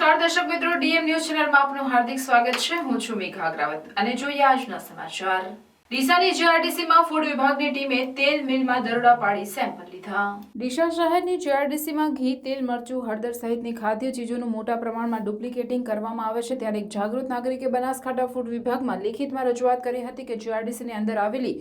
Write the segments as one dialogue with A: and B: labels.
A: નમસ્કાર દર્શક મિત્રો, ડીએમ ન્યૂઝ ચેનલમાં આપનું હાર્દિક સ્વાગત છે. હું છું મેઘા અગ્રાવત. અને જોઈએ આજના સમાચાર. ડીસાની જીઆરડીસીમાં ફૂડ વિભાગની ટીમે તેલ મિલમાં દરોડા પાડી સેમ્પલ લીધા. ડીસા શહેરની જીઆરડીસીમાં ઘી, તેલ, મરચું, હળદર સહિતની ખાદ્ય ચીજોનું મોટા પ્રમાણમાં ડુપ્લિકેટિંગ કરવામાં આવે છે. ત્યારે એક જાગૃત નાગરિકે બનાસકાંઠા ફૂડ વિભાગમાં લેખિતમાં રજૂઆત કરી હતી કે જીઆરડીસીની અંદર આવેલી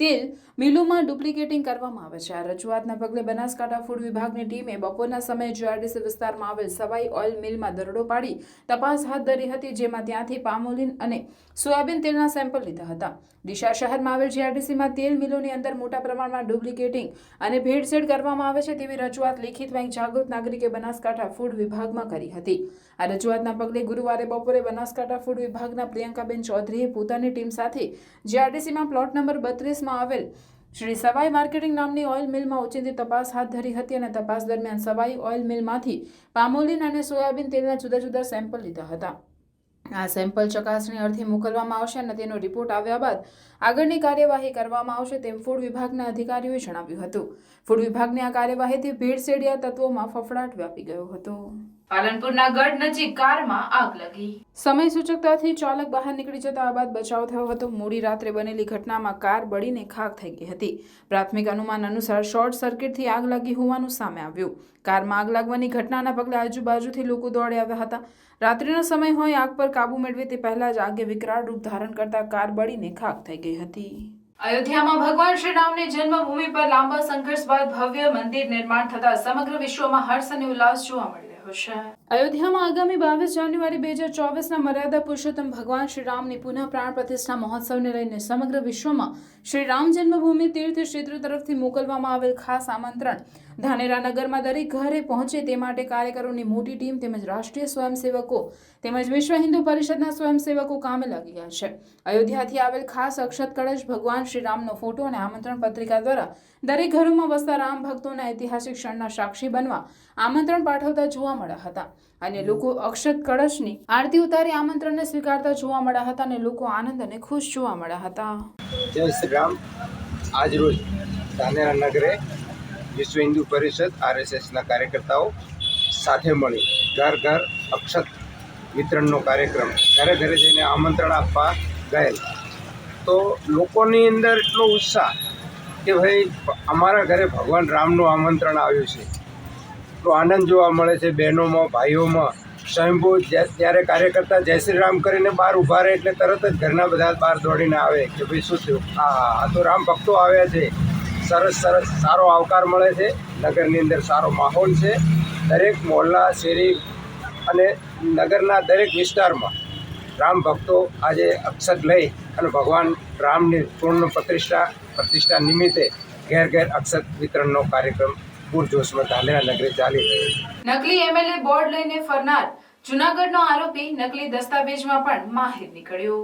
A: તેલ મિલોમાં ડુપ્લિકેટિંગ કરવામાં આવે છે. આ રજૂઆતના પગલે બનાસકાંઠા ફૂડ વિભાગની ટીમે બપોરના સમયે જીઆરડીસી વિસ્તારમાં આવેલ સવાઈ ઓઇલ મિલમાં દરોડો પાડી તપાસ હાથ ધરી હતી, જેમાં ત્યાંથી પામોલિન અને સોયાબીન તેલના સેમ્પલ લીધા હતા. ડીસા શહેરમાં આવેલ જીઆરડીસીમાં તેલ મિલોની અંદર મોટા પ્રમાણમાં ડુપ્લિકેટિંગ અને ભેળસેળ કરવામાં આવે છે તેવી રજૂઆત લેખિતમાં એક જાગૃત નાગરિકે બનાસકાંઠા ફૂડ વિભાગમાં કરી હતી. આ રજૂઆતના પગલે ગુરુવારે બપોરે બનાસકાંઠા ફૂડ વિભાગના પ્રિયંકાબેન ચૌધરીએ પોતાની ટીમ સાથે જીઆરડીસીમાં પ્લોટ નંબર બત્રીસમાં આવેલ શ્રી સવાઈ માર્કેટિંગ નામની ઓઇલ મિલમાં ઓચિંતી તપાસ હાથ ધરી હતી અને તપાસ દરમિયાન સવાઈ ઓઇલ મિલમાંથી પામોલીન અને સોયાબીન તેલના જુદા જુદા સેમ્પલ લીધા હતા. આ સેમ્પલ ચકાસણી અર્થે મોકલવામાં આવશે અને તેનો રિપોર્ટ આવ્યા બાદ આગળની કાર્યવાહી કરવામાં આવશે તેમ ફૂડ વિભાગના અધિકારીઓએ જણાવ્યું હતું. ફૂડ વિભાગની આ કાર્યવાહીથી ભેળસેડિયા તત્વોમાં ફફડાટ વ્યાપી ગયો હતો. પાલનપુરના ગઢ નજીક કારમાં આગ લાગી. સમય સૂચકતાથી ચાલક બહાર નીકળી જતા આ બાદ બચાવ થયો હતો. મોડી રાત્રે બનેલી ઘટનામાં કાર બળીને ખાક થઈ ગઈ હતી. પ્રાથમિક અનુમાન અનુસાર શોર્ટ સર્કિટથી આગ લાગી હોવાનું સામે આવ્યું. કારમાં આગ લાગવાની ઘટનાના પગલે આજુબાજુથી લોકો દોડી આવ્યા હતા. રાત્રિનો સમય હોય આગ પર કાબુ મેળવે તે પહેલા જ આગે વિકરાળ રૂપ ધારણ કરતા કાર બળીને ખાક થઈ ગઈ હતી. અયોધ્યામાં ભગવાન શ્રી રામની જન્મભૂમિ પર લાંબા સંઘર્ષ બાદ ભવ્ય મંદિર નિર્માણ થતા સમગ્ર વિશ્વમાં હર્ષ અને ઉલ્લાસ જોવા મળી છે. અયોધ્યામાં આગામી બાવીસ જાન્યુઆરી બે હજાર ચોવીસના મર્યાદા પુરુષોત્તમ ભગવાન શ્રી રામની પુનઃ પ્રાણ પ્રતિષ્ઠા મહોત્સવને લઈને સમગ્ર વિશ્વમાં શ્રી રામ જન્મભૂમિ તીર્થ ક્ષેત્ર તરફથી મોકલવામાં આવેલ ખાસ આમંત્રણ ધાનેરા નગરમાં દરેક ઘરે પહોંચે તે માટે કાર્યકરોની મોટી ટીમ તેમજ રાષ્ટ્રીય સ્વયંસેવકો તેમજ વિશ્વ હિન્દુ પરિષદના સ્વયંસેવકો કામે લાગી ગયા છે. અયોધ્યાથી આવેલ ખાસ અક્ષત કળશ ભગવાન શ્રી રામનો ફોટો અને આમંત્રણ પત્રિકા દ્વારા દરેક ઘરોમાં વસતા રામ ભક્તોના ઐતિહાસિક ક્ષણના સાક્ષી બનવા આમંત્રણ પાઠવતા જોવા મળ્યા હતા અને લોકો અક્ષત કળશની આરતી ઉતારી આમંત્રણને સ્વીકારતા જોવા મળ્યા હતા અને લોકો આનંદ અને ખુશ જોવા મળ્યા હતા.
B: જય શ્રી રામ. આજ રોજ નગરે વિશ્વ હિન્દુ પરિષદ આરએસએસના કાર્યકર્તાઓ સાથે મળી ઘર ઘર અક્ષત વિતરણનો કાર્યક્રમ. ઘરે ઘરે જઈને આમંત્રણ આપવા ગયેલ. તો લોકોની અંદર એટલો ઉત્સાહ કે ભાઈ, અમારા ઘરે ભગવાન રામનું આમંત્રણ આવ્યું છે. એટલો આનંદ જોવા મળે છે બહેનોમાં, ભાઈઓમાં. સ્વયંભૂ જ્યારે કાર્યકર્તા જય શ્રી રામ કરીને બહાર ઊભા રહે એટલે તરત જ ઘરના બધા બહાર દોડીને આવે કે ભાઈ શું થયું? હા, આ તો રામ ભક્તો આવ્યા છે. સરસ સરસ સારો આવકાર મળે છે. નગરની અંદર સારો માહોલ છે. દરેક મોહલ્લા શેરી અને નગરના દરેક વિસ્તારમાં રામ ભક્તો આજે અક્ષત લઈ અને ભગવાન રામની પૂર્ણ પ્રતિષ્ઠા પ્રતિષ્ઠા નિમિત્તે ઘેર ઘેર અક્ષત વિતરણનો કાર્યક્રમ પૂરજોશમાં ધાનેરા નગરે ચાલી રહ્યો છે.
A: નકલી એમએલએ બોર્ડ લઈને ફરનાર જુનાગઢનો આરોપી નકલી દસ્તાવેજમાં પણ માહિર નીકળ્યો.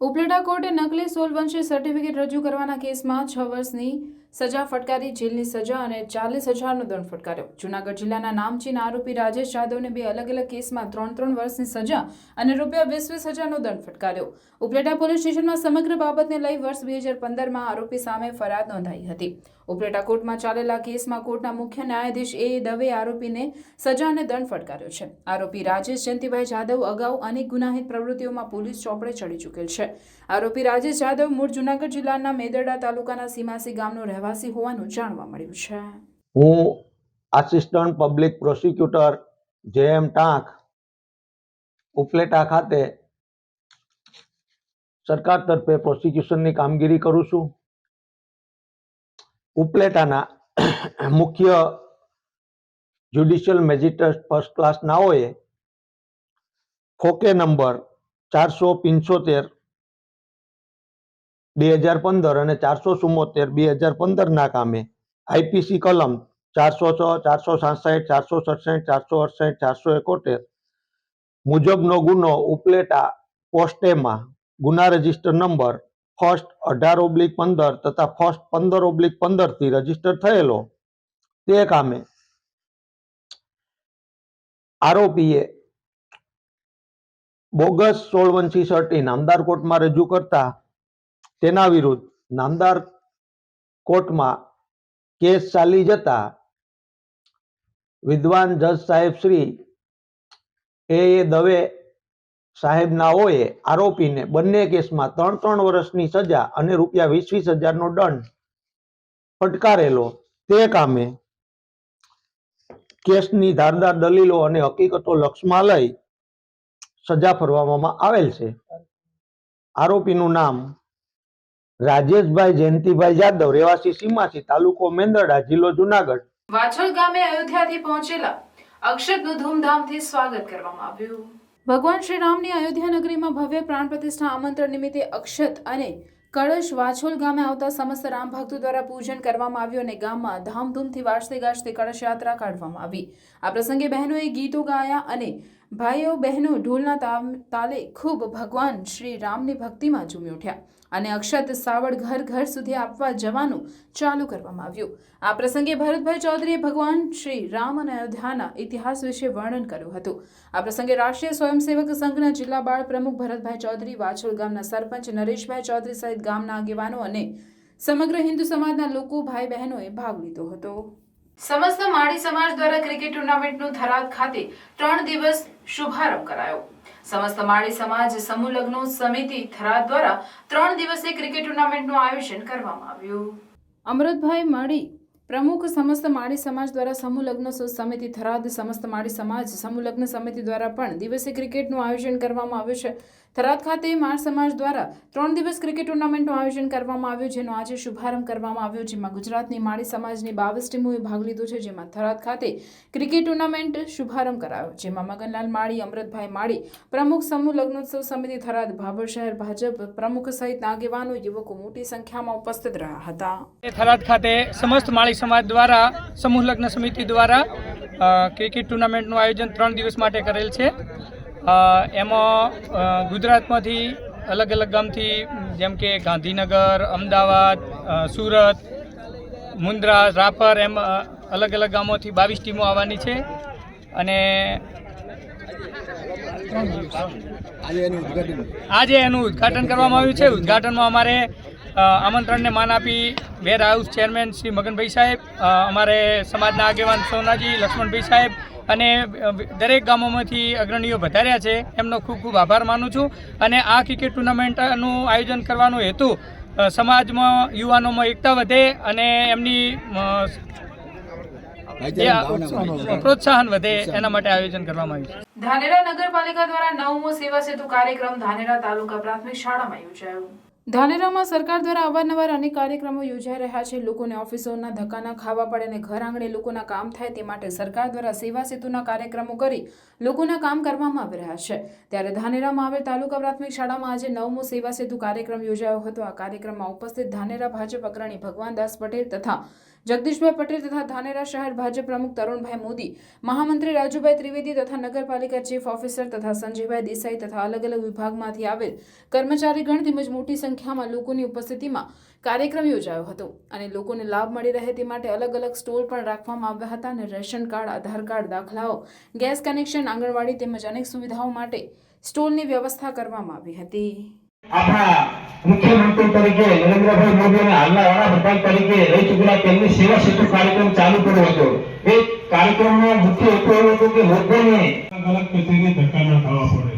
A: ઉપલેટા કોર્ટે નકલી સોલવંશી સર્ટિફિકેટ રજૂ કરવાના કેસમાં છ વર્ષની સજા ફટકારી, જેલની સજા અને ચાલીસ હજારનો દંડ ફટકાર્યો. જુનાગઢ જિલ્લાના નામચીન આરોપી રાજેશ જાદવને બે અલગ અલગ કેસમાં ત્રણ ત્રણ વર્ષની સજા અને રૂપિયા વીસ વીસ હજારનો દંડ ફટકાર્યો. ઉપલેટા પોલીસ સ્ટેશનમાં સમગ્ર બાબતને લઈ વર્ષ બે હજાર પંદરમાં આરોપી સામે ફરિયાદ નોંધાઈ હતી. ઉપલેટા કોર્ટમાં ચાલેલા કેસમાં કોર્ટના મુખ્ય ન્યાયાધીશ એ દવે આરોપીને સજા અને દંડ ફટકાર્યો છે. આરોપી રાજેશ, જયંતિભાઈ જાદવ અગાઉ અનેક ગુનાહિત પ્રવૃત્તિઓમાં પોલીસ ચોપડે ચડી ચૂકેલ છે. આરોપી રાજેશ જાદવ મૂળ જુનાગઢ જિલ્લાના મેદરડા તાલુકાના સીમાસી ગામનો રહેવાસી હોવાનું જાણવા મળ્યું છે.
C: હું આસિસ્ટન્ટ પબ્લિક પ્રોસિક્યુટર જે એમ ટાંક, ઉપલેટા ખાતે સરકાર તરફે પ્રોસિક્યુશનની કામગીરી કરું છું. ઉપલેટાના મુખ્ય જ્યુડિશિયલ મેજિસ્ટ્રેટ ફર્સ્ટ ક્લાસ નાઓએ ખોકે નંબર ચારસો પંચોતેર બે હજાર પંદર અને ચારસો ચુમ્મોતેર બે હજાર પંદરના કામે આઈપીસી કલમ ચારસો છ, ચારસો સાસઠ, ચારસો સડસઠ, ચારસો અડસઠ, ચારસો એકોતેર મુજબનો ગુનો ઉપલેટા પોસ્ટેમાં ગુના રજિસ્ટર નંબર ફર્સ્ટ અઢાર ઓબ્લિક પંદર તથા ફર્સ્ટ પંદર ઓબ્લિક પંદરથી રજિસ્ટર થયેલો તે કામે આરોપીએ બોગસ સોળવંશી સર્ટી નામદાર કોર્ટમાં રજૂ કરતા તેના વિરુદ્ધ નામદાર કોર્ટમાં કેસ ચાલી જતા વિદ્વાન જજ સાહેબ શ્રી એ. દવે સાહેબનાઓએ આરોપીને બંને કેસમાં ત્રણ ત્રણ વર્ષની સજા અને રૂપિયા વીસ વીસ હજારનો દંડ ફટકારેલો. તે કામે કેસની ધારદાર દલીલો અને હકીકતો લક્ષમાં લઈ સજા ફરવામાં આવેલ છે. આરોપીનું નામ રાજેશભાઈ, જયંતિભાઈ જાદવ, રહેવાસી સીમાસી, તાલુકો મેંદરડા, જિલ્લો જુનાગઢ.
A: વાછોલ ગામે અયોધ્યાથી પહોંચેલા અક્ષતનું ધૂમધામથી સ્વાગત કરવામાં આવ્યું. ભગવાન શ્રી રામની અયોધ્યા નગરીમાં ભવ્ય પ્રાણ પ્રતિષ્ઠા આમંત્રણ નિમિત્તે અક્ષત અને કળશ વાછોલ ગામે આવતા સમસ્ત રામ ભક્તો દ્વારા પૂજન કરવામાં આવ્યું અને ગામમાં ધામધૂમથી વાજતે ગાજતે કળશ યાત્રા કાઢવામાં આવી. આ પ્રસંગે બહેનોએ ગીતો ગાયા અને ભાઈઓ બહેનો ઢોલના તાલે ખૂબ ભગવાન શ્રી રામની ભક્તિમાં ઝૂમી ઉઠ્યા. અને અક્ષત સાવડ ઘર ઘર સુધી આપવા જવાનું ચાલુ કરવામાં આવ્યું. આ પ્રસંગે ભરતભાઈ ચૌધરીએ ભગવાન શ્રી રામ અને અયોધ્યાના ઇતિહાસ વિશે વર્ણન કર્યું હતું. આ પ્રસંગે રાષ્ટ્રીય સ્વયંસેવક સંઘના જિલ્લા બાળ પ્રમુખ ભરતભાઈ ચૌધરી વાછોલ ગામના સરપંચ નરેશભાઈ ચૌધરી સહિત ગામના આગેવાનો અને સમગ્ર હિન્દુ સમાજના લોકો, ભાઈ બહેનોએ ભાગ લીધો હતો. સમસ્ત માળી સમાજ દ્વારા ક્રિકેટ ટુર્નામેન્ટનું થરાદ ખાતે ત્રણ દિવસ શુભારંભ કરાયો. સમસ્ત માળી સમાજ સમૂહ લગ્નો સમિતિ થરાદ દ્વારા ત્રણ દિવસીય ક્રિકેટ ટુર્નામેન્ટનું આયોજન કરવામાં આવ્યું. અમૃતભાઈ માળી, પ્રમુખ સમસ્ત માળી સમાજ દ્વારા સમૂહ લગ્ન સમિતિ થરાદ, સમસ્ત માળી સમાજ સમૂહ લગ્ન સમિતિ દ્વારા પણ દિવસે ક્રિકેટનું આયોજન કરવામાં આવ્યું છે. થરાદ ખાતે માળ સમાજ દ્વારા ત્રણ દિવસ ક્રિકેટ ટુર્નામેન્ટનું આયોજન કરવામાં આવ્યું, જેનો આજે શુભારંભ કરવામાં આવ્યો, જેમાં ગુજરાતની માળી સમાજની બાવીસ ટીમોએ ભાગ લીધો છે. જેમાં થરાદ ખાતે ક્રિકેટ ટુર્નામેન્ટ શુભારંભ કરાયો, જેમાં મગનલાલ માળી, અમૃતભાઈ માળી, પ્રમુખ સમૂહ લગ્નોત્સવ સમિતિ થરાદ, ભાભર શહેર ભાજપ પ્રમુખ સહિત આગેવાનો, યુવકો મોટી સંખ્યામાં ઉપસ્થિત રહ્યા હતા.
D: થરાદ ખાતે સમસ્ત માળી સમાજ દ્વારા, સમૂહ લગ્ન સમિતિ દ્વારા ક્રિકેટ ટુર્નામેન્ટનું આયોજન ત્રણ દિવસ માટે કરેલ છે. એમાં ગુજરાતમાંથી અલગ અલગ ગામથી, જેમ કે ગાંધીનગર, અમદાવાદ સુરત, મુન્દ્રા, રાપર, એમ અલગ અલગ ગામોથી બાવીસ ટીમો આવવાની છે. અને આજે એનું ઉદ્ઘાટન કરવામાં આવ્યું છે. ઉદ્ઘાટનમાં અમારે આમંત્રણને માન આપી warehouse chairman Shri Maganbhai સાહેબ અમારે સમાજના આગેવાન સોનાજી, લક્ષ્મણભાઈ સાહેબ અને દરેક ગામોમાંથી અગ્રણીઓ વધાર્યા છે. એમનો ખૂબ ખૂબ આભાર માનું છું. અને આ ક્રિકેટ ટુર્નામેન્ટનું આયોજન કરવાનો હેતુ સમાજમાં યુવાનોમાં એકતા વધે અને એમની જે પ્રોત્સાહન વધે એના માટે આયોજન કરવામાં આવ્યું છે.
A: ધાનેરા નગરપાલિકા દ્વારા નવમો સેવા સેતુ કાર્યક્રમ ધાનેરા તાલુકા પ્રાથમિક શાળામાં યોજાયો. ધાનેરામાં સરકાર દ્વારા અવારનવાર અનેક કાર્યક્રમો યોજાઈ રહ્યા છે. લોકોને ઓફિસોના ધક્કા ન ખાવા પડે અને ઘર આંગણે લોકોના કામ થાય તે માટે સરકાર દ્વારા સેવા સેતુના કાર્યક્રમો કરી લોકોના કામ કરવામાં આવી રહ્યા છે. ત્યારે ધાનેરામાં આવેલ તાલુકા પ્રાથમિક શાળામાં આજે નવમો સેવા સેતુ કાર્યક્રમ યોજાયો હતો. આ કાર્યક્રમમાં ઉપસ્થિત ધાનેરા ભાજપ અગ્રણી ભગવાનદાસ પટેલ તથા જગદીશભાઈ પટેલ તથા ધાનેરા શહેર ભાજપ પ્રમુખ તરુણભાઈ મોદી, મહામંત્રી રાજુભાઈ ત્રિવેદી તથા નગરપાલિકા ચીફ ઓફિસર તથા સંજયભાઈ દેસાઈ તથા અલગ અલગ વિભાગમાંથી આવેલ કર્મચારીગણ તેમજ મોટી સંખ્યામાં લોકોની ઉપસ્થિતિમાં કાર્યક્રમ યોજાયો હતો અને લોકોને લાભ મળી રહે તે માટે અલગ અલગ સ્ટોલ પણ રાખવામાં આવ્યા હતા અને રેશન કાર્ડ, આધાર કાર્ડ, દાખલાઓ, ગેસ કનેક્શન, આંગણવાડી તેમજ અનેક સુવિધાઓ માટે સ્ટોલની વ્યવસ્થા કરવામાં આવી હતી.
E: આપણા મુખ્યમંત્રી તરીકે નરેન્દ્રભાઈ મોદી અને હાલના વડાપ્રધાન તરીકે રહી ચૂકેલા તેમની સેવા સેતુ કાર્યક્રમ ચાલુ કર્યો હતો. એ કાર્યક્રમનો મુખ્ય હેતુ એવો હતો કે લોકોને
F: અલગ અલગ ધક્કા ન ખાવા પડે.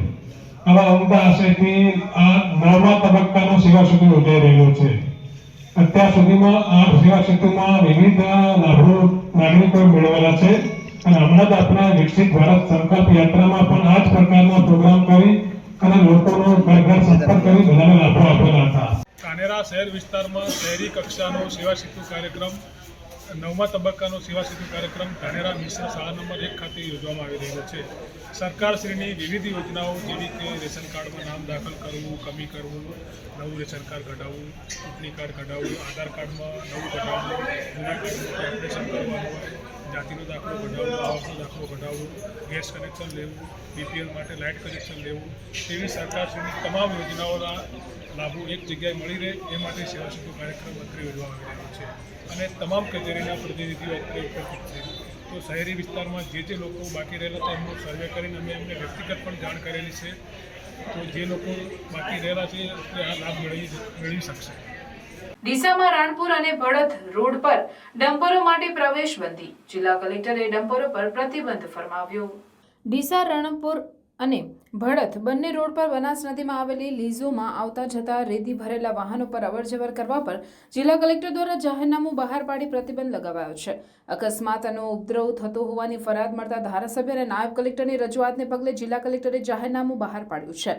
F: આવા ઉમદા આશયથી આ નવમા તબક્કાનો સેવા સેતુ યોજાઈ રહ્યો છે. અત્યાર સુધીમાં આ સેવા સેતુમાં વિવિધ લાભો નાગરિકો મેળવેલા છે. અને હમણાં જ આપણે વિકસિત ભારત સંકલ્પ યાત્રામાં પણ આ જ પ્રકારના પ્રોગ્રામ કરી અને લોકોનો ઘર સંપર્ક કરી બધાને લાભો આપેલા હતા
G: કાનેરા શહેર વિસ્તારમાં શહેરી કક્ષાનો સેવા સેતુ કાર્યક્રમ, નવમા તબક્કાનો સેવા સેતુ કાર્યક્રમ ધાનેરા મિશ્ર શાળા નંબર એક ખાતે યોજવામાં આવી રહ્યો છે. સરકારશ્રીની વિવિધ યોજનાઓ જેવી કે રેશન કાર્ડમાં નામ દાખલ કરવું, કમી કરવું, નવું રેશન કાર્ડ કઢાવવું, ચૂંટણી કાર્ડ કઢાવવું, આધાર કાર્ડમાં નવું કઢાવવું, જૂના કાર્ડમાં ઓપરેશન કરવાનું જાતિનો દાખલો કઢાવવો આવકનો દાખલો કઢાવવો ગેસ કનેક્શન લેવું બીપીએલ માટે લાઇટ કનેક્શન લેવું, તેવી સરકારશ્રીની તમામ યોજનાઓના લાભો એક જગ્યાએ મળી રહે, એ માટે સેવા સેતુ કાર્યક્રમ અત્રે યોજવામાં આવી રહ્યો છે. અને તમામ કચેરીના પ્રતિનિધિઓ અત્રે ઉપસ્થિત છે. તો શહેરી વિસ્તારમાં જે જે લોકો બાકી રહેલા હતા, એમનો સર્વે કરીને અમે એમને વ્યક્તિગત પણ જાણ કરેલી છે. તો જે લોકો બાકી રહેલા છે તે આ લાભ મેળવી મેળવી શકશે.
A: ડીસામાં રાણપુર અને ભડત રોડ પર ડમ્પરો માટે પ્રવેશ બંધી. જિલ્લા કલેક્ટરે ડમ્પરો પર પ્રતિબંધ ફરમાવ્યો. ડીસા, રણપુર અને ભડત બંને રોડ પર બનાસ નદીમાં આવેલી લીઝોમાં આવતા જતા રેતી ભરેલા વાહનો પર અવરજવર કરવા પર જિલ્લા કલેક્ટર દ્વારા જાહેરનામું બહાર પાડી પ્રતિબંધ લગાવાયો છે. અકસ્માતનો ઉપદ્રવ થતો હોવાની ફરિયાદ મળતા ધારાસભ્ય અને નાયબ કલેક્ટરની રજૂઆતને પગલે જિલ્લા કલેક્ટરે જાહેરનામું બહાર પાડ્યું છે.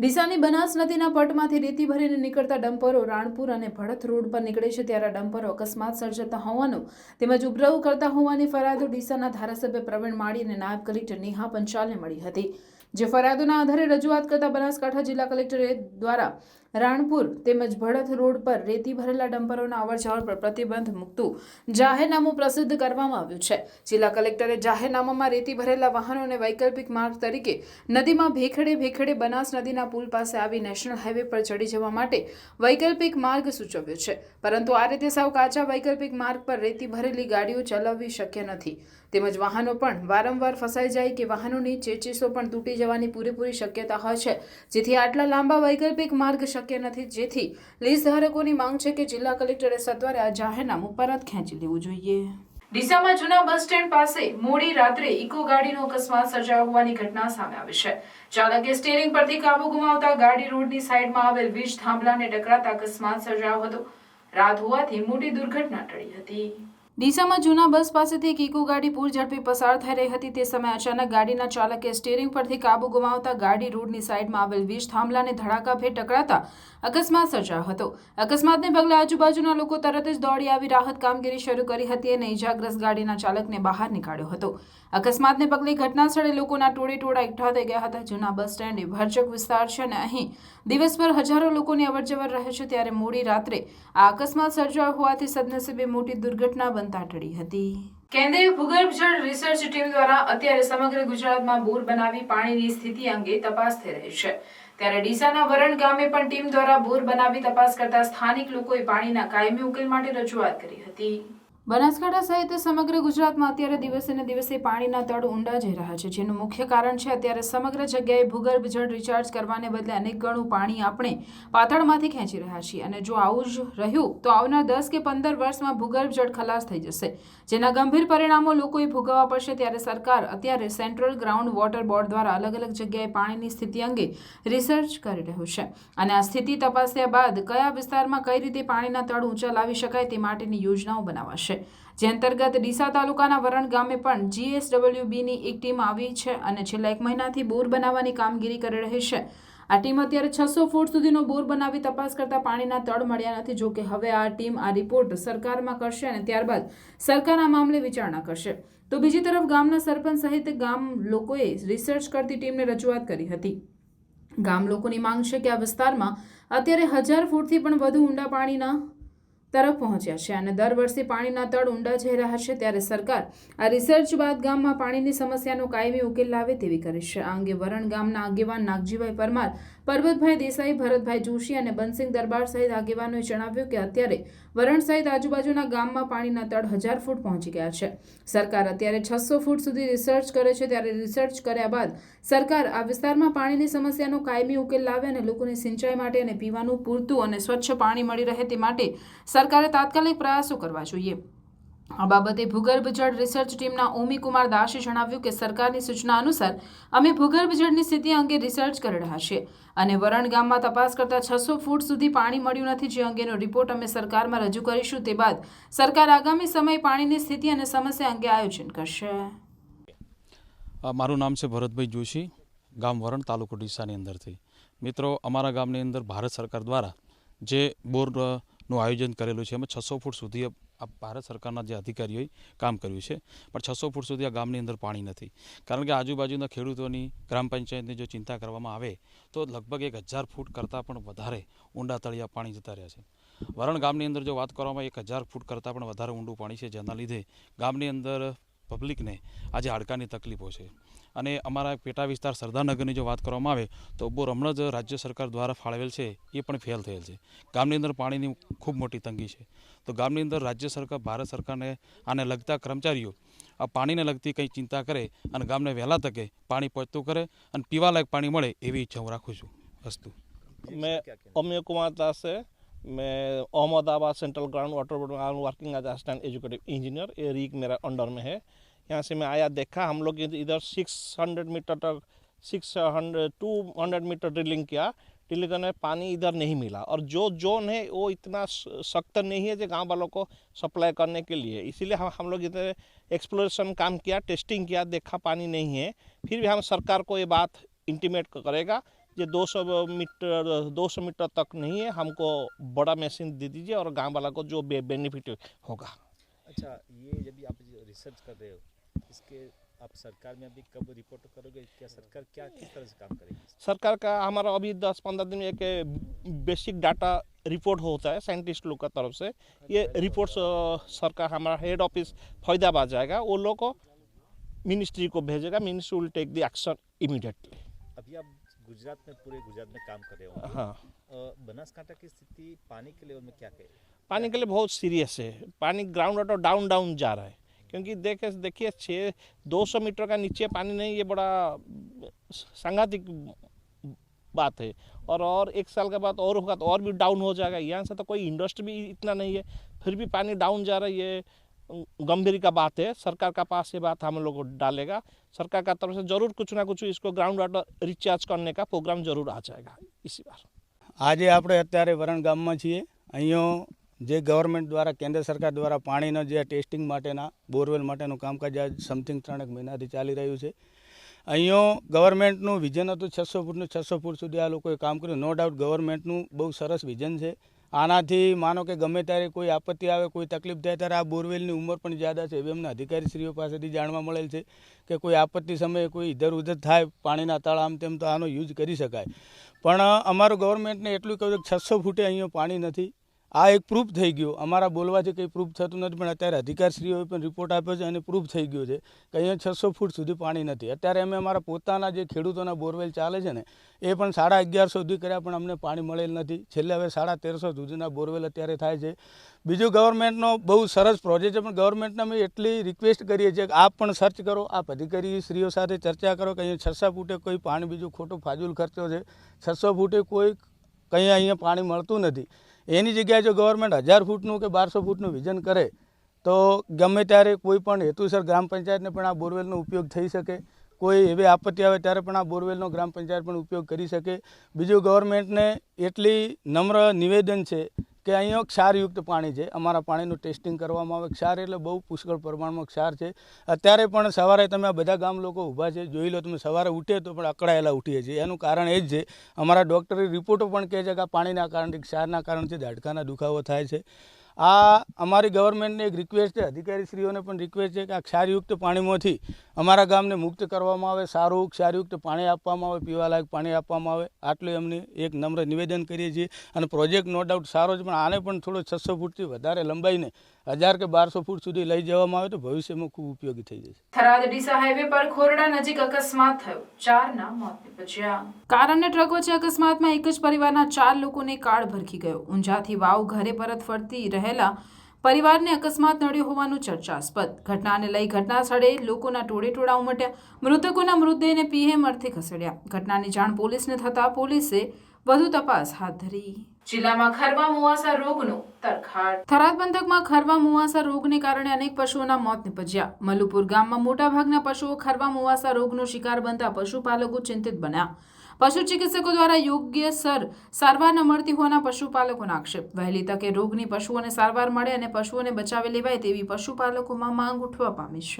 A: ડીસાની બનાસ નદીના પટમાંથી રેતી ભરીને નીકળતા ડમ્પરો રાણપુર અને ભડત રોડ પર નીકળે છે ત્યારે ડમ્પરો અકસ્માત સર્જાતા હોવાનું તેમજ ઉપદ્રવ કરતા હોવાની ફરિયાદો ડીસાના ધારાસભ્ય પ્રવીણ માળી અને નાયબ કલેક્ટર નેહા પંચાલને મળી હતી. જે ફરિયાદોના આધારે રજૂઆત કરતા બનાસકાંઠા જિલ્લા કલેક્ટરે દ્વારા રાણપુર તેમજ ભડત રોડ પર રેતી ભરેલા ડમ્પરોના અવરજવર પર પ્રતિબંધ મૂકતું જાહેરનામું પ્રસિદ્ધ કરવામાં આવ્યું છે. જિલ્લા કલેક્ટરે જાહેરનામામાં રેતી ભરેલા વાહનોને વૈકલ્પિક માર્ગ તરીકે નદીમાં ભેખડે ભેખડે બનાસ નદીના પુલ પાસે આવી નેશનલ હાઈવે પર ચડી જવા માટે વૈકલ્પિક માર્ગ સૂચવ્યો છે. પરંતુ આ રીતે સાવ કાચા વૈકલ્પિક માર્ગ પર રેતી ભરેલી ગાડીઓ ચલાવવી શક્ય નથી. તેમજ વાહનો પણ વારંવાર ફસાઈ જાય કે વાહનોની ચેચીસો પણ તૂટી જવાની પૂરેપૂરી શક્યતા હોય છે. જેથી આટલા લાંબા વૈકલ્પિક માર્ગ શક્ય નથી. જેથી લીઝ ધારકોની માંગ છે કે જિલ્લા કલેક્ટરે સત્વરે આ જાહેરનામું પરત ખેંચી લેવું જોઈએ. ડીસામાં જૂના બસ સ્ટેન્ડ પાસે મોડી રાત્રે ઇકો ગાડીનો અકસ્માત સર્જાયો હોવાની ઘટના સામે આવી છે. ચાલકે સ્ટીયરિંગ પરથી કાબુ ગુમાવતા ગાડી રોડની સાઈડમાં આવેલ વીજ થાંભલાને ટકરાતા અકસ્માત સર્જાયો હતો. રાત હોવાથી મોટી દુર્ઘટના ટળી હતી. ડીસામાં જૂના બસ પાસેથી એક ગાડી પૂર ઝડપી પસાર થઈ રહી હતી. તે સમયે અચાનક ગાડીના ચાલકે સ્ટીરિંગ પરથી કાબુ ગુમાવતા ગાડી રોડની સાઈડમાં આવેલ વીજ થાંભલાને ધડાકાભેર ટકરાતા અકસ્માત સર્જાયો હતો. અકસ્માતને પગલે આજુબાજુના લોકો તરત જ દોડી આવી રાહત કામગીરી શરૂ કરી હતી અને ઇજાગ્રસ્ત ગાડીના ચાલકને બહાર નીકાળ્યો હતો. અકસ્માતને પગલે ઘટના સ્થળે લોકોના ટોળે ટોળા એકઠા થઈ ગયા હતા. જૂના બસ સ્ટેન્ડ એ ભરચક વિસ્તાર છે અને અહીં દિવસભર હજારો લોકોની અવરજવર રહે છે. ત્યારે મોડી રાત્રે આ અકસ્માત સર્જાયો હોવાથી સદનસીબે મોટી દુર્ઘટના બનતા ટળી હતી. કેન્દ્રીય ભૂગર્ભ જળ રિસર્ચ ટીમ દ્વારા અત્યારે સમગ્ર ગુજરાતમાં બોર બનાવી પાણીની સ્થિતિ અંગે તપાસ થઈ રહી છે. ત્યારે ડીસાના વરણ ગામે પણ ટીમ દ્વારા બોર બનાવી તપાસ કરતા સ્થાનિક લોકોએ પાણીના કાયમી ઉકેલ માટે રજૂઆત કરી હતી. બનાસકાંઠા સહિત સમગ્ર ગુજરાતમાં અત્યારે દિવસે ને દિવસે પાણીના તળ ઊંડા જઈ રહ્યા છે, જેનું મુખ્ય કારણ છે અત્યારે સમગ્ર જગ્યાએ ભૂગર્ભ જળ રિચાર્જ કરવાને બદલે અનેક ગણું પાણી આપણે પાતળમાંથી ખેંચી રહ્યા છીએ. અને જો આવું જ રહ્યું, તો આવનાર દસ કે પંદર વર્ષમાં ભૂગર્ભ જળ ખલાસ થઈ જશે. જેના ગંભીર પરિણામો લોકોએ ભોગવવા પડશે ત્યારે સરકાર અત્યારે સેન્ટ્રલ ગ્રાઉન્ડ વોટર બોર્ડ દ્વારા અલગ અલગ જગ્યાએ પાણીની સ્થિતિ અંગે રિસર્ચ કરી રહ્યું છે. અને આ સ્થિતિ તપાસ્યા બાદ કયા વિસ્તારમાં કઈ રીતે પાણીના તળ ઊંચા લાવી શકાય તે માટેની યોજનાઓ બનાવાશે. જે અંતર્ગત ડીસા તાલુકાના વરણ ગામે પણ જીએસડબલ્યુબીની એક ટીમ આવી છે અને છેલ્લા એક મહિનાથી બોર બનાવવાની કામગીરી કરી રહી છે. આ ટીમ અત્યારે છસો ફૂટ સુધીનો બોર બનાવી તપાસ કરતા પાણીના તળ મળ્યા નથી, જો કે હવે આ ટીમ આ રિપોર્ટ સરકારમાં કરશે અને ત્યારબાદ સરકાર આ મામલે વિચારણા કરશે. તો બીજી તરફ ગામના સરપંચ સહિત ગામ લોકોએ રિસર્ચ કરતી ટીમને રજૂઆત કરી હતી. ગામ લોકોની માંગ છે કે આ વિસ્તારમાં અત્યારે હજાર ફૂટથી પણ વધુ ઊંડા પાણીના તરફ પહોંચ્યા છે અને દર વર્ષે પાણીના તળ ઊંડા જઈ રહ્યા છે ત્યારે સરકાર આ રિસર્ચ બાદ ગામમાં પાણીની સમસ્યાનો કાયમી ઉકેલ લાવે તેવી કરે છે. આ અંગે વરણ ગામના આગેવાન નાગજીભાઈ પરમાર પરબતભાઈ દેસાઈ, ભરતભાઈ જોશી અને બનસિંહ દરબાર સહિત આગેવાનોએ જણાવ્યું કે અત્યારે વરણ સહિત આજુબાજુના ગામમાં પાણીના તળ હજાર ફૂટ પહોંચી ગયા છે. સરકાર અત્યારે છસો ફૂટ સુધી રિસર્ચ કરે છે. ત્યારે રિસર્ચ કર્યા બાદ સરકાર આ વિસ્તારમાં પાણીની સમસ્યાનો કાયમી ઉકેલ લાવે અને લોકોને સિંચાઈ માટે અને પીવાનું પૂરતું અને સ્વચ્છ પાણી મળી રહે તે માટે સરકારે તાત્કાલિક પ્રયાસો કરવા જોઈએ. આ બાબતે ભૂગર્ભ જળ રિસર્ચ ટીમના ઓમી કુમાર દાસે જણાવ્યું કે સરકારની સૂચના અનુસાર અમે ભૂગર્ભ જળની સ્થિતિ અંગે રિસર્ચ કરી રહ્યા છીએ અને વરણ ગામમાં તપાસ કરતા છસો ફૂટ સુધી પાણી મળ્યું નથી જે અંગેનો રિપોર્ટ અમે સરકારમાં રજૂ કરીશું તે બાદ સરકાર આગામી સમયે પાણીની સ્થિતિ અને સમસ્યા અંગે આયોજન કરશે.
H: મારું નામ છે ભરતભાઈ જોશી, ગામ વરણ તાલુકો ડીસાની અંદરથી. મિત્રો, અમારા ગામની અંદર ભારત સરકાર દ્વારા જે બોરનું આયોજન કરેલું છે. એમાં છસો ફૂટ સુધી આ ભારત સરકારના જે અધિકારીઓએ કામ કર્યું છે. પણ છસો ફૂટ સુધી આ ગામની અંદર પાણી નથી. કારણ કે આજુબાજુના ખેડૂતોની, ગ્રામ પંચાયતની જો ચિંતા કરવામાં આવે, તો લગભગ એક હજાર ફૂટ કરતાં પણ વધારે ઊંડા તળિયા પાણી જતા રહ્યા છે. વરણ ગામની અંદર જો વાત કરવામાં એક હજાર ફૂટ કરતાં પણ વધારે ઊંડું પાણી છે. જેના લીધે ગામની અંદર પબ્લિકને આજે હાડકાની તકલીફો છે. અને અમારા પેટા વિસ્તાર સરદારનગરની જો વાત કરવામાં આવે તો બોર હમણાં જ રાજ્ય સરકાર દ્વારા ફાળવેલ છે એ પણ ફેલ થયેલ છે ગામની અંદર પાણીની ખૂબ મોટી તંગી છે તો ગામની અંદર રાજ્ય સરકાર ભારત સરકારને આને લગતા કર્મચારીઓ આ પાણીને લગતી કંઈ ચિંતા કરે અને ગામને વહેલા તકે પાણી પહોંચતું કરે અને પીવાલાયક પાણી મળે એવી ઈચ્છા હું રાખું છું અસ્તુ
I: मैं अमीय कुमार दास है मैं Ahmedabad central ground water board में I am working as assistant executive engineer ये रीक मेरा अंडर में है यहाँ से मैं आया देखा हम लोग इधर सिक्स हंड्रेड मीटर तक six hundred two hundred metre drilling किया। ड्रिलिंग करने पानी इधर नहीं मिला और जो जोन है वो इतना सख्त नहीं है जो गाँव वालों को सप्लाई करने के लिए। इसीलिए हम हम लोग इधर एक्सप्लोरेशन काम किया टेस्टिंग किया देखा पानी नहीं है। फिर भी हम सरकार को ये बात इंटीमेट करेगा ये 200 मीटर 200 मीटर तक नहीं है हमको बड़ा मशीन दे दीजिए और गाँव वाला को जो बे, बेनिफिट होगा।
J: अच्छा ये जब आप रिसर्च कर रहे हो इसके आप सरकार में अभी कब रिपोर्ट करोगे? क्या सरकार क्या किस तरह से काम करेगी?
I: सरकार का हमारा अभी दस पंद्रह दिन में एक बेसिक डाटा रिपोर्ट होता है साइंटिस्ट लोग का तरफ़ से। ये रिपोर्ट सरकार हमारा हेड ऑफ़िस फैदाबाद जाएगा वो लोग को मिनिस्ट्री को भेजेगा ministry will take the action immediately
J: अभी आप गुजरात में पूरे गुजरात में काम कर रहे हो।
I: हाँ
J: बनासकांठा की स्थिति पानी के लेवल में क्या कहे
I: पानी के लिए बहुत सीरियस है। पानी ग्राउंड वाटर डाउन डाउन जा रहा है। क्योंकि देखे देखिए छः दो सौ मीटर का नीचे पानी नहीं ये बड़ा सांघातिक बात है और और एक साल के बाद और होगा तो और भी डाउन हो जाएगा यहाँ से तो कोई इंडस्ट्री भी इतना नहीं है फिर भी पानी डाउन जा रहा है ये गंभीर का बात है सरकार का पास ये बात हम लोग को डालेगा सरकार का तरफ से जरूर कुछ ना कुछ इसको ग्राउंड वाटर रिचार्ज करने का प्रोग्राम जरूर आ जाएगा इसी बार
K: આજે આપણે અત્યારે વરણ ગામમાં છીએ અહીંયો જે ગવર્મેન્ટ દ્વારા, કેન્દ્ર સરકાર દ્વારા પાણીનો જે ટેસ્ટિંગ માટેના, બોરવેલ માટેનું કામકાજ આજ સમથિંગ ત્રણેક મહિનાથી ચાલી રહ્યું છે. અહીંયો ગવર્મેન્ટનું વિઝન હતું છસો ફૂટનું છસો ફૂટ સુધી આ લોકોએ કામ કર્યું. નો ડાઉટ ગવર્મેન્ટનું બહુ સરસ વિઝન છે. આનાથી માનો કે ગમે ત્યારે કોઈ આપત્તિ આવે, કોઈ તકલીફ થાય, ત્યારે આ બોરવેલની ઉંમર પણ જ્યાદા છે. એવી અમને અધિકારીશ્રીઓ પાસેથી જાણવા મળેલ છે કે કોઈ આપત્તિ સમયે કોઈ ઇધર ઉધર થાય પાણીના તળ આમ તેમ તો આનો યુઝ કરી શકાય. પણ અમારું ગવર્મેન્ટને એટલું કહ્યું કે છસો ફૂટે અહીંયા પાણી નથી. આ એક પ્રૂફ થઈ ગયું. અમારા બોલવાથી કંઈ પ્રૂફ થતું નથી, પણ અત્યારે અધિકારશ્રીઓએ પણ રિપોર્ટ આપ્યો છે અને પ્રૂફ થઈ ગયો છે કે અહીંયા છસો ફૂટ સુધી પાણી નથી. અત્યારે અમે અમારા પોતાના જે ખેડૂતોના બોરવેલ ચાલે છે ને, એ પણ સાડા અગિયારસો સુધી કર્યા, પણ અમને પાણી મળેલ નથી. છેલ્લે હવે સાડા તેરસો સુધીના બોરવેલ અત્યારે થાય છે. બીજું ગવર્મેન્ટનો બહુ સરસ પ્રોજેક્ટ છે, પણ ગવર્મેન્ટને અમે એટલી રિક્વેસ્ટ કરીએ છીએ કે આપ પણ સર્ચ કરો, આપ અધિકારી શ્રીઓ સાથે ચર્ચા કરો કે અહીંયા છસો ફૂટે કોઈ પાણી, બીજું ખોટું ફાજુલ ખર્ચો છે. છસો ફૂટે કોઈ, કંઈ અહીંયા પાણી મળતું નથી. એની જગ્યાએ જો ગવર્મેન્ટ હજાર ફૂટનું કે બારસો ફૂટનું વિઝન કરે, તો ગમે ત્યારે કોઈ પણ હેતુસર ગ્રામ પંચાયતને પણ આ બોરવેલનો ઉપયોગ થઈ શકે. કોઈ એવી આપત્તિ આવે ત્યારે પણ આ બોરવેલનો ગ્રામ પંચાયત પણ ઉપયોગ કરી શકે. બીજું ગવર્મેન્ટને એટલી નમ્ર નિવેદન છે કે અહીંયા ક્ષારયુક્ત પાણી છે. અમારા પાણીનું ટેસ્ટિંગ કરવામાં આવે. ક્ષાર એટલે બહુ પુષ્કળ પ્રમાણમાં ક્ષાર છે. અત્યારે પણ સવારે તમે આ બધા ગામ લોકો ઊભા છે. જોઈ લો તમે, સવારે ઉઠે તો પણ અકળાયેલા ઉઠીએ છીએ. એનું કારણ એ જ છે, અમારા ડૉક્ટરે રિપોર્ટો પણ કહે છે કે આ પાણીના કારણથી, ક્ષારના કારણથી દાડકાના દુખાવો થાય છે. આ અમારી ગવર્મેન્ટને એક રિક્વેસ્ટ છે, અધિકારીશ્રીઓને પણ રિક્વેસ્ટ છે કે આ ક્ષારયુક્ત પાણીમાંથી અમારા ગામને મુક્ત કરવામાં આવે, સારું ક્ષારયુક્ત પાણી આપવામાં આવે, પીવાલાયક પાણી આપવામાં આવે. આટલું એમને એક નમ્ર નિવેદન કરીએ છીએ. અને પ્રોજેક્ટ નો ડાઉટ સારો છે, પણ આને પણ થોડો છસો ફૂટથી વધારે લંબાઈને હજાર કે બારસો ફૂટ સુધી લઈ જવામાં આવે તો ભવિષ્યમાં ખૂબ ઉપયોગી થઈ જશે.
A: થરાદ ડીસા હાઈવે પર ખોરડા નજીક અકસ્માત થયો. ચારના મોત નિપજ્યા. કાર અને ટ્રક વચ્ચે અકસ્માતમાં એક જ પરિવારના ચાર લોકોને કાળ ભરખી ગયો. ઊંઝાથી વાવ ઘરે પરત ફરતી રહેલા પરિવારને અકસ્માત નડ્યો હોવાનું ચર્ચાસ્પદ. ઘટનાને લઈ ઘટના સ્થળે લોકોના ટોળે ટોળા ઉમટ્યા. મૃતકોના મૃતદેહને પીએમ અર્થે ખસેડ્યા. ઘટનાની જાણ પોલીસને થતા પોલીસે વધુ તપાસ હાથ ધરી. જિલ્લામાં ખરવા મુવાસા રોગનો થરાદ પંથકમાં ખરવા મુવાસા રોગને કારણે અનેક પશુઓના મોત નિપજ્યા. મલુપુર ગામમાં મોટાભાગના પશુઓ ખરવા મુવાસા રોગનો શિકાર બનતા પશુપાલકો ચિંતિત બન્યા. પશુ ચિકિત્સકો દ્વારા યોગ્ય સર સારવાર ન મળતી હોવાના પશુપાલકોના આક્ષેપ. વહેલી તકે રોગની પશુઓને સારવાર મળે અને પશુઓને બચાવી લેવાય તેવી પશુપાલકોમાં માંગ ઉઠવા પામી છે.